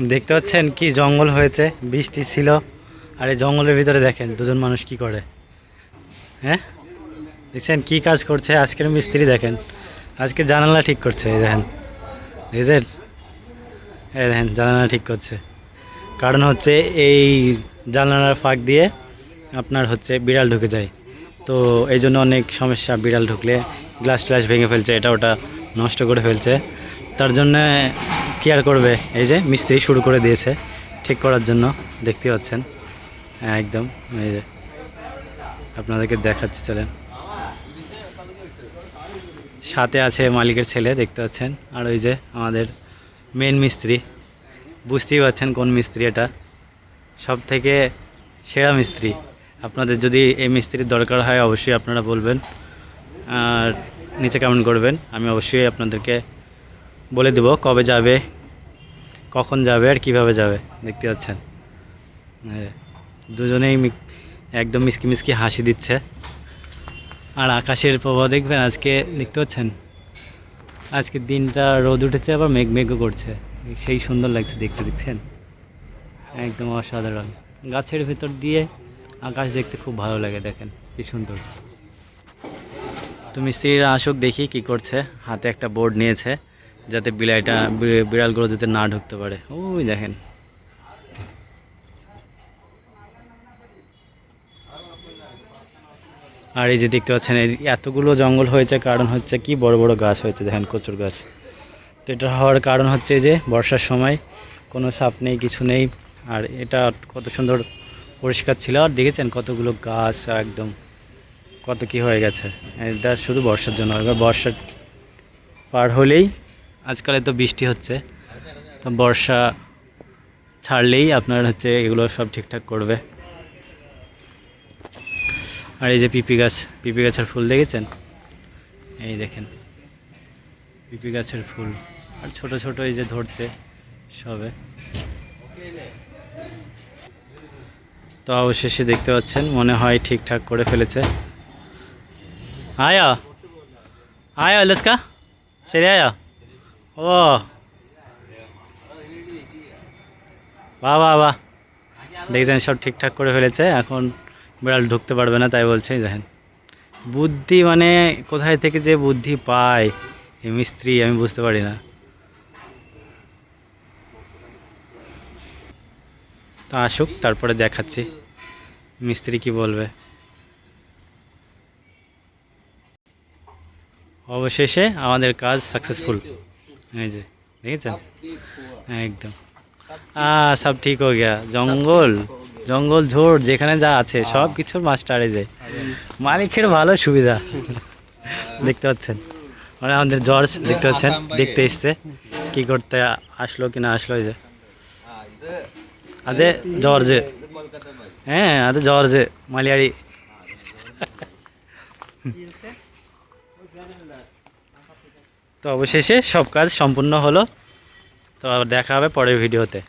দেখতে পাচ্ছেন কি জঙ্গল হয়েছে, বৃষ্টি ছিল। আর এই জঙ্গলের ভিতরে দেখেন দুজন মানুষ কি করে। হ্যাঁ? দেখছেন কি কাজ করছে? আজকের মিস্ত্রি দেখেন। আজকে জানালা ঠিক করছে, এই দেখেন। দেখছেন? এই দেখেন, জানালা ঠিক করছে। কারণ হচ্ছে এই জানালার ফাঁক দিয়ে আপনার হচ্ছে বিড়াল ঢুকে যায়। তো এই জন্য অনেক সমস্যা, বিড়াল ঢুকলে গ্লাস ট্লাস ভেঙে ফেলছে, এটা ওটা নষ্ট করে ফেলছে। তার জন্য কি আর করবে? এই যে মিস্ত্রি শুরু করে দিয়েছে, ঠিক করার জন্য, দেখতে পাচ্ছেন। হ্যাঁ একদম, এই যে। আপনাদেরকে দেখাচ্ছি, চলেন। সাথে আছে মালিকের ছেলে, দেখতে পাচ্ছেন। আর ওই যে আমাদের মেন মিস্ত্রি। বুঝতেই পারছেন কোন মিস্ত্রি এটা। সব থেকে সেরা মিস্ত্রি। আপনাদের যদি এই মিস্ত্রির দরকার হয়, অবশ্যই আপনারা বলবেন। আর নিচে কমেন্ট করবেন। আমি অবশ্যই আপনাদেরকে বলে দেব কবে যাবে কখন যাবে আর কীভাবে যাবে, দেখতে পাচ্ছেন? এই দুজনেই একদম মিসকি মিসকি হাসি দিচ্ছে। আর আকাশের প্রভাব দেখবেন, আজকে দেখতে পাচ্ছেন? আজকে দিনটা রোদ উঠেছে, আবার মেঘ মেঘও করছে। সেই সুন্দর লাগছে দেখতে, দেখছেন? একদম অসাধারণ। গাছের ভিতর দিয়ে আকাশ দেখতে খুব ভালো লাগে, দেখেন, কি সুন্দর। তো মিস্ত্রিরা আসুক, দেখি কি করছে। হাতে একটা বোর্ড নিয়েছে। যাতে বিলাইটা বিড়ালগুলো যাতে না ঢুকতে পারে। ওই দেখেন। আর এই যে দেখতে পাচ্ছেন এতগুলো জঙ্গল হয়েছে, কারণ হচ্ছে কি, বড় বড় গাছ হয়েছে। দেখেন, কচুর গাছ। তো এটা হওয়ার কারণ হচ্ছে যে, বর্ষার সময় কোনো সাপ নেই, কিছু নেই। আর এটা কত সুন্দর পরিষ্কার ছিল। আর দেখেছেন কতগুলো গাছ, একদম কত কি হয়ে গেছে। এটা শুধু বর্ষার জন্য, এবার বর্ষা পার হলেই আজকালে তো বৃষ্টি হচ্ছে, তো বর্ষা ছাড়লেই আপনার হচ্ছে এগুলো সব ঠিকঠাক করবে। আর এই যে পিপি গাছ, পিপি গাছের ফুল দেখেছেন? এই দেখেন, পিপি গাছের ফুল, আর ছোট ছোট এই যে ধরছে সবে। তো অবশেষে দেখতে পাচ্ছেন, মনে হয় ঠিকঠাক করে ফেলেছে। আয়া আয়া, লস্কা, সেরে আয়া। ও বাহ বাহ বাহ। দেখছেন, সব ঠিকঠাক করে ফেলেছে। এখন বিড়াল ঢুকতে পারবে না, তাই বলছে দেখেন। বুদ্ধি মানে কোথায় থেকে যে বুদ্ধি পায় এই মিস্ত্রি, আমি বুঝতে পারি না। তো আসুক, তারপরে দেখাচ্ছি, মিস্ত্রি কি বলবে। অবশেষে আমাদের কাজ সাকসেসফুল এই যে দেখেছেন? একদম। আ সব ঠিক হয়ে গিয়া। জঙ্গল জঙ্গল ঝোড় যেখানে যা আছে সব কিছুর মাস্টারে যে। মালিকের ভালো সুবিধা। দেখতে পাচ্ছেন? মানে আমাদের জর্জ দেখতে পাচ্ছেন? দেখতে এসছে। কি করতে আসলো কি না আসলো যে। আদে জর্জে হ্যাঁ আদে জর্জে মালিয়ারি। তো অবশেষে সব কাজ সম্পূর্ণ হলো। তো আবার দেখা হবে পরের ভিডিওতে।